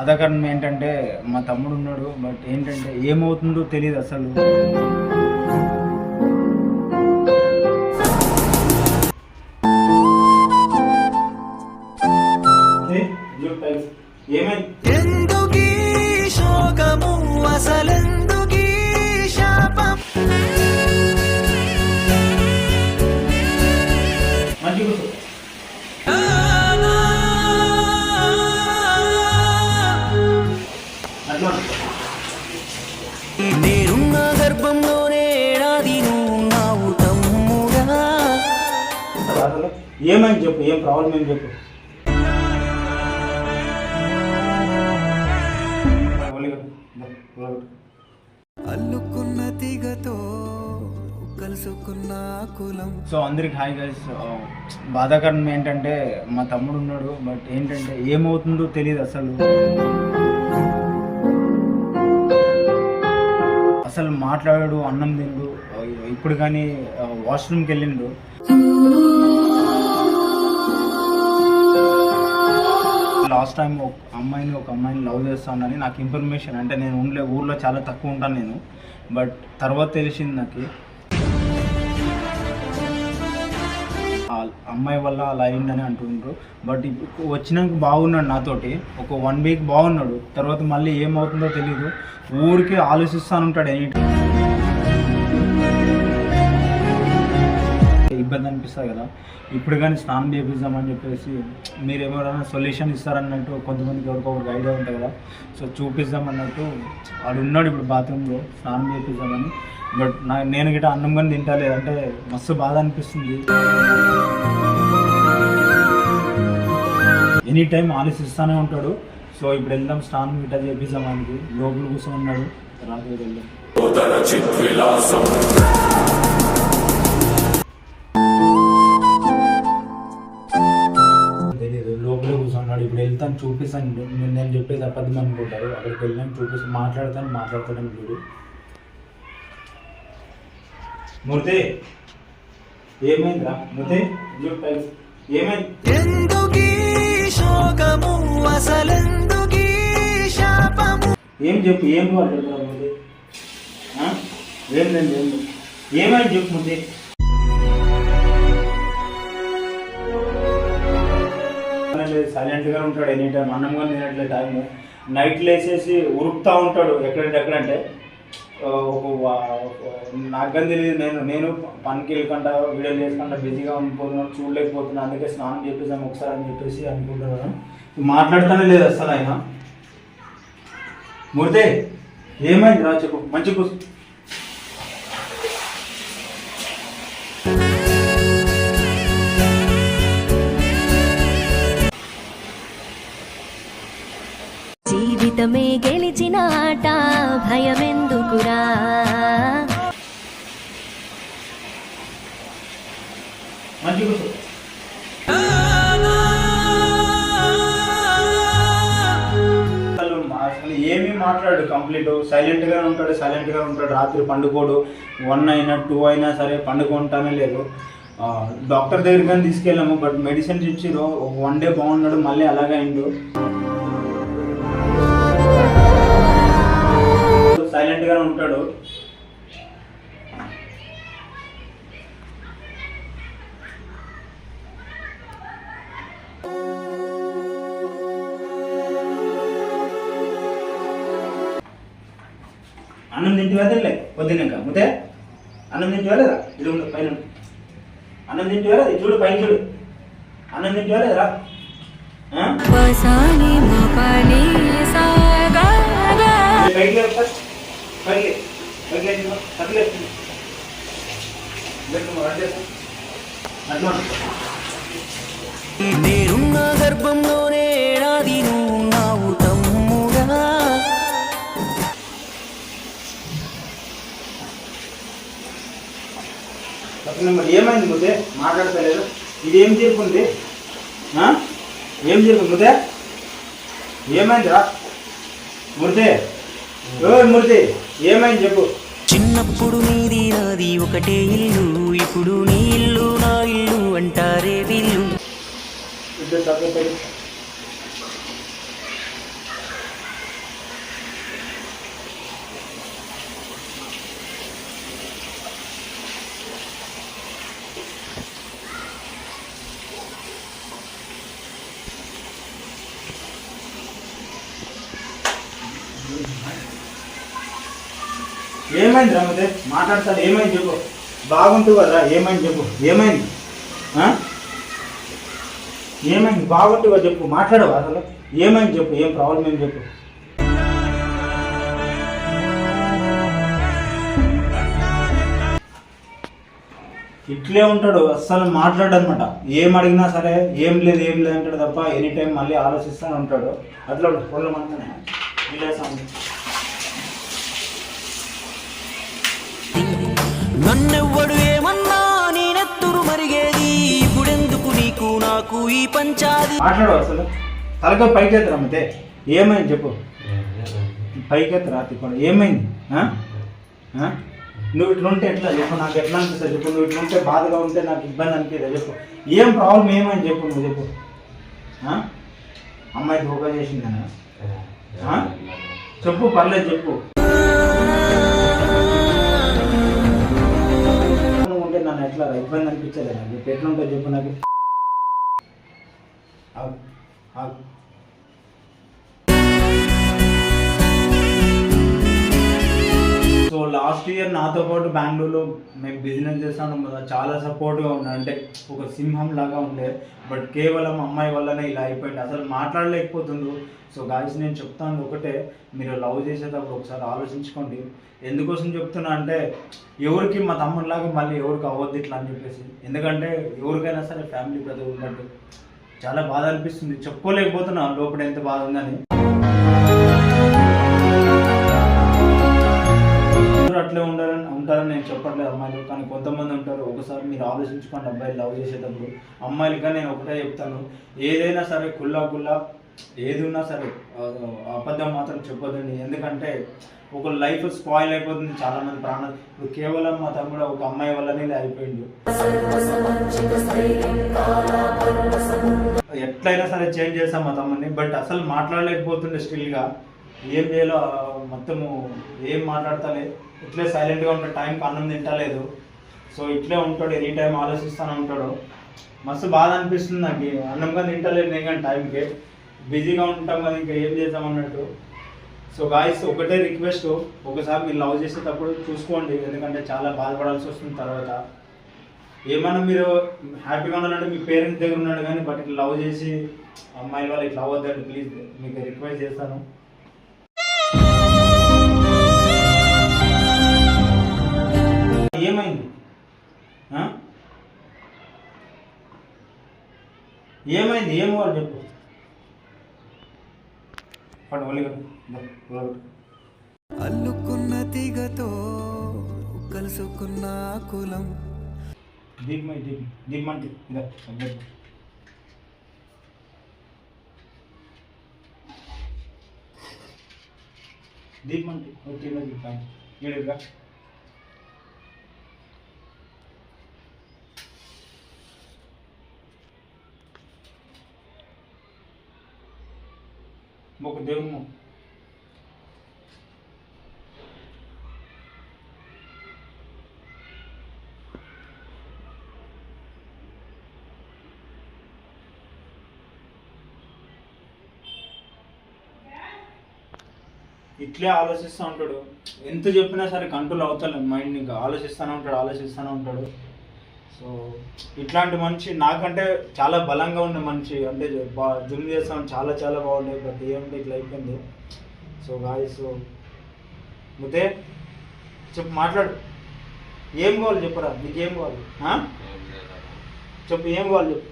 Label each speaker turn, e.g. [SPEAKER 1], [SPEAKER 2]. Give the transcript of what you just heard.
[SPEAKER 1] బాధాకరణం ఏంటంటే మా తమ్ముడు ఉన్నాడు బట్ ఏంటంటే ఏమవుతుందో తెలియదు అసలు. ఏమైంది? ఏమైంది చెప్పు ఏం ప్రాబ్లం ఏం చెప్పు.
[SPEAKER 2] అల్లుకున్న తీగతో కలుసుకున్న కులం.
[SPEAKER 1] సో అందరికి హాయ్ గైస్ బాధాకరణం ఏంటంటే మా తమ్ముడు ఉన్నాడు బట్ ఏంటంటే ఏమవుతుందో తెలియదు అసలు. అసలు మాట్లాడాడు అన్నం తిండు ఇప్పుడు కానీ వాష్రూమ్కి వెళ్ళిండు. ఫస్ట్ టైం ఒక అమ్మాయిని ఒక అమ్మాయిని లవ్ చేస్తానని నాకు ఇన్ఫర్మేషన్ అంటే నేను ఉండే ఊర్లో చాలా తక్కువ ఉంటాను నేను. బట్ తర్వాత తెలిసింది నాకు అమ్మాయి వల్ల అలా అయిందని అంటుండ్రు. బట్ ఇప్పుడు వచ్చినాక బాగున్నాడు నాతోటి. ఒక వన్ వీక్ బాగున్నాడు. తర్వాత మళ్ళీ ఏమవుతుందో తెలియదు ఊరికే ఆలోచిస్తాను ఉంటాడు ఎనీ ఇబ్బంది అనిపిస్తుంది కదా. ఇప్పుడు కానీ స్నానం చేపిద్దామని చెప్పేసి మీరు ఎవరైనా సొల్యూషన్ ఇస్తారన్నట్టు కొంతమందికి ఎవరికొకరికి ఐడియా ఉంటుంది కదా. సో చూపిద్దాం అన్నట్టు వాడు ఉన్నాడు ఇప్పుడు బాత్రూంలో స్నానం చేపిద్దామని. బట్ నా నేను గిట్ట అన్నం కానీ తింటలేదు అంటే మస్తు బాధ అనిపిస్తుంది. ఎనీ టైం ఆలోచిస్తూనే ఉంటాడు. సో ఇప్పుడు వెళ్దాం స్నానం గిట్ట చేపిద్దాం ఆయనకి. లోపల కూర్చొని ఉన్నాడు. రాత్రి వెళ్దాం. చూపిస్తాను. నేను నేను చెప్పేది అబద్ధం అనుకుంటారు. అక్కడికి వెళ్ళాను చూపిస్తాను మాట్లాడతాను మాట్లాడతాను చూడు మూర్తి ఏమైందిరా? మూర్తి. ఏమైంది?
[SPEAKER 2] ఎందుకీ శోకము? అసలెందుకీ శాపము?
[SPEAKER 1] ఏం చెప్పు ఏం మాట్లాడుతున్నావు మూర్తి? ఆ? ఏం లేదు ఏం లేదు. ఏమైంది చెప్పు మూర్తి? సైలెంట్గా ఉంటాడు ఎనీ టైం అన్నం కానీ తినట్లే టైము నైట్ లేసేసి ఉరుకుతా ఉంటాడు ఎక్కడంటే ఎక్కడంటే ఒక నాకు కానీ తెలియదు నేను నేను పనికి వెళ్ళకుండా వీడియో చేసుకుంటా బిజీగా ఉండిపోతున్నాను చూడలేకపోతున్నాను అందుకే స్నానం చేపిద్దాం ఒకసారి అని చెప్పేసి అనుకుంటున్నాను మాట్లాడుతానే లేదు అసలు ఆయన. మూర్తి ఏమైంది రా చెప్పు మంచి కూర్చో.
[SPEAKER 3] ఓటమే గెలిచిన ఆట భయమెందుకురా?
[SPEAKER 1] అసలు ఏమీ మాట్లాడు కంప్లీట్. సైలెంట్గా ఉంటాడు సైలెంట్గా ఉంటాడు. రాత్రి పండుకోడు. వన్ అయినా టూ అయినా సరే పండుకుంటానే లేదు. డాక్టర్ దగ్గరికి తీసుకెళ్ళాము బట్ మెడిసిన్స్ ఇచ్చిరు వన్ డే బాగున్నాడు మళ్ళీ అలాగే అయిండు. సైలెంట్గానే ఉంటాడు. అన్నం తింటివా తినలే? పొద్దున్నాక. ముతే అన్నం తింటివా లేదా? ఇది పైన. అన్నం తింటివా లేదా? చూడు పైన చూడు. అన్నం తింటివా లేదా? పైకి. పైకి. పైకి ఉండు.
[SPEAKER 2] నేనున్న గర్భంలోనే ఏడాది నువ్వు నావు తమ్ముడా.
[SPEAKER 1] మరి ఏమైంది ముద్దే? మాట్లాడతలేదు. ఇది ఏం చెప్పుంది? ఏం చెప్పు ముద్దే? ఏమైందిరా? ఓ మురితే ఏమైంది చెప్పు.
[SPEAKER 2] చిన్నప్పుడు నీది నాది ఒకటే ఇల్లు ఇప్పుడు నీ ఇల్లు నా ఇల్లు అంటారే వీళ్ళు
[SPEAKER 1] ఏమైంది రమ్మతే మాట్లాడతాను. ఏమైంది చెప్పు. బాగుంటుంది కదా. ఏమైంది చెప్పు. ఏమైంది? ఏమైంది? బాగుంటుందో చెప్పు. మాట్లాడవు అసలు? ఏమైంది చెప్పు? ఏం ప్రాబ్లం ఏం చెప్పు? ఇట్లే ఉంటాడు. అస్సలు మాట్లాడనమాట. ఏం అడిగినా సరే ఏం లేదు ఏం లేదు అంటాడు తప్ప ఎనీ టైం మళ్ళీ ఆలోచిస్తూనే ఉంటాడు అట్లా పొలం అంతానే
[SPEAKER 2] నన్నెవ్వడు ఏమన్నా నేనెత్తురు మరిగేది? ఇప్పుడెందుకు నీకు? నాకు ఈ పంచాది.
[SPEAKER 1] మాట్లాడు అసలు. తలక పైకి రమ్మితే ఏమైంది చెప్పు. పైకెత్తు రాత్రి ఏమైంది? ఆ? ఆ? నువ్వు ఇట్లా ఉంటే ఎట్లా? చెప్పు నాకు ఎట్లా అనిపిస్తుంది? చెప్పు నువ్వు ఇట్లా ఉంటే బాధగా ఉంటే నాకు ఇబ్బంది అనిపిస్తుంది చెప్పు. ఏం ప్రాబ్లం ఏమైంది చెప్పు నువ్వు చెప్పు. ఆ? అమ్మాయి ధోకా చేసిందనా? ఆ? చెప్పు పర్లేదు చెప్పు. నువ్వు నన్ను ఎట్లా ఇబ్బంది అనిపించలేదు? నాకు చెప్పు ఎట్లుంటే చెప్పు నాకు. సో లాస్ట్ ఇయర్ నాతో పాటు బెంగళూరులో మేము బిజినెస్ చేస్తాను కదా చాలా సపోర్ట్గా ఉన్నా. అంటే ఒక సింహం లాగా ఉండే. బట్ కేవలం అమ్మాయి వల్లనే ఇలా అయిపోయింది. అసలు మాట్లాడలేకపోతుండ్రు. సో గాయస్ నేను చెప్తాను ఒకటే. మీరు లవ్ చేసేటప్పుడు ఒకసారి ఆలోచించుకోండి. ఎందుకోసం చెప్తున్నా అంటే ఎవరికి మా తమ్ముడిలాగా మళ్ళీ ఎవరికి అవ్వద్దు ఇట్లా అని చెప్పేసి. ఎందుకంటే ఎవరికైనా సరే ఫ్యామిలీ ప్రతి ఉన్నట్టు. చాలా బాధ అనిపిస్తుంది. చెప్పుకోలేకపోతున్నా. లోపల ఎంత బాధ ఉందని. అప్పట్లో అట్లే ఉండాలని ఉంటారని నేను చెప్పట్లేదు అమ్మాయిలు కానీ కొంతమంది ఉంటారు. ఒకసారి మీరు ఆలోచించుకోండి అబ్బాయిలు లవ్ చేసేటప్పుడు. అమ్మాయిలుగా నేను ఒకటే చెప్తాను. ఏదైనా సరే కుల్లా కుల్లా ఏది ఉన్నా సరే అబద్ధం మాత్రం చెప్పొద్దండి. ఎందుకంటే ఒక లైఫ్ స్పాయిల్ అయిపోతుంది చాలా మంది ప్రాణాలు. ఇప్పుడు కేవలం మా తమ్ముడు ఒక అమ్మాయి వల్లనే ఇలా అయిపోయిండు ఎట్లయినా సరే చేంజ్ చేస్తాం మా తమ్ముడిని బట్ అసలు మాట్లాడలేకపోతుండే స్టిల్గా. ఏం చేయాలో మొత్తము ఏం మాట్లాడతలే. ఇట్లే సైలెంట్గా ఉంటాడు. టైంకి అన్నం తింటలేదు. సో ఇట్లే ఉంటాడు. ఎనీ టైం ఆలోచిస్తూనే ఉంటాడు. మస్తు బాధ అనిపిస్తుంది నాకు. అన్నంగా తింటలేదు నేను కానీ టైంకి. బిజీగా ఉంటాం కదా ఇంకా ఏం చేద్దాం అన్నట్టు. సో గాయస్ ఒకటే రిక్వెస్ట్ ఒకసారి మీరు లవ్ చేసేటప్పుడు చూసుకోండి. ఎందుకంటే చాలా బాధపడాల్సి వస్తుంది తర్వాత. ఏమన్నా మీరు హ్యాపీగా ఉండాలంటే మీ పేరెంట్స్ దగ్గర ఉన్నాడు కానీ బట్ ఇట్లా లవ్ చేసి అమ్మాయిల వాళ్ళు ఇట్లా అవ్వద్దండి. ప్లీజ్ మీకు రిక్వెస్ట్ చేస్తాను. ఏమైంది? ఏమైంది? ఏం వాళ్ళు చెప్పు.
[SPEAKER 4] అల్లుకున్న తీగతో కలుసుకున్న కులం.
[SPEAKER 1] దీపమై దీపం. దీపమంటే ఇదా సబ్జెక్ట్. దీపమంటే ఓకే ఏడుగా ఒక దేవుము ఇట్లే ఆలోచిస్తూ ఉంటాడు. ఎంత చెప్పినా సరే కంట్రోల్ అవుతాడు మైండ్ ఇంకా ఆలోచిస్తూనే ఉంటాడు ఆలోచిస్తూనే ఉంటాడు. సో ఇట్లాంటి మనిషి నాకంటే చాలా బలంగా ఉండే మనిషి అంటే జిమ్ చేస్తాం చాలా చాలా బాగుండే బట్ ఏమంటే ఇట్లా అయిపోయింది. సో గాయస్ ముతే చెప్పు మాట్లాడు. ఏం కావాలి చెప్పురా? నీకేం కావాలి? చెప్పు ఏం కావాలి చెప్పు?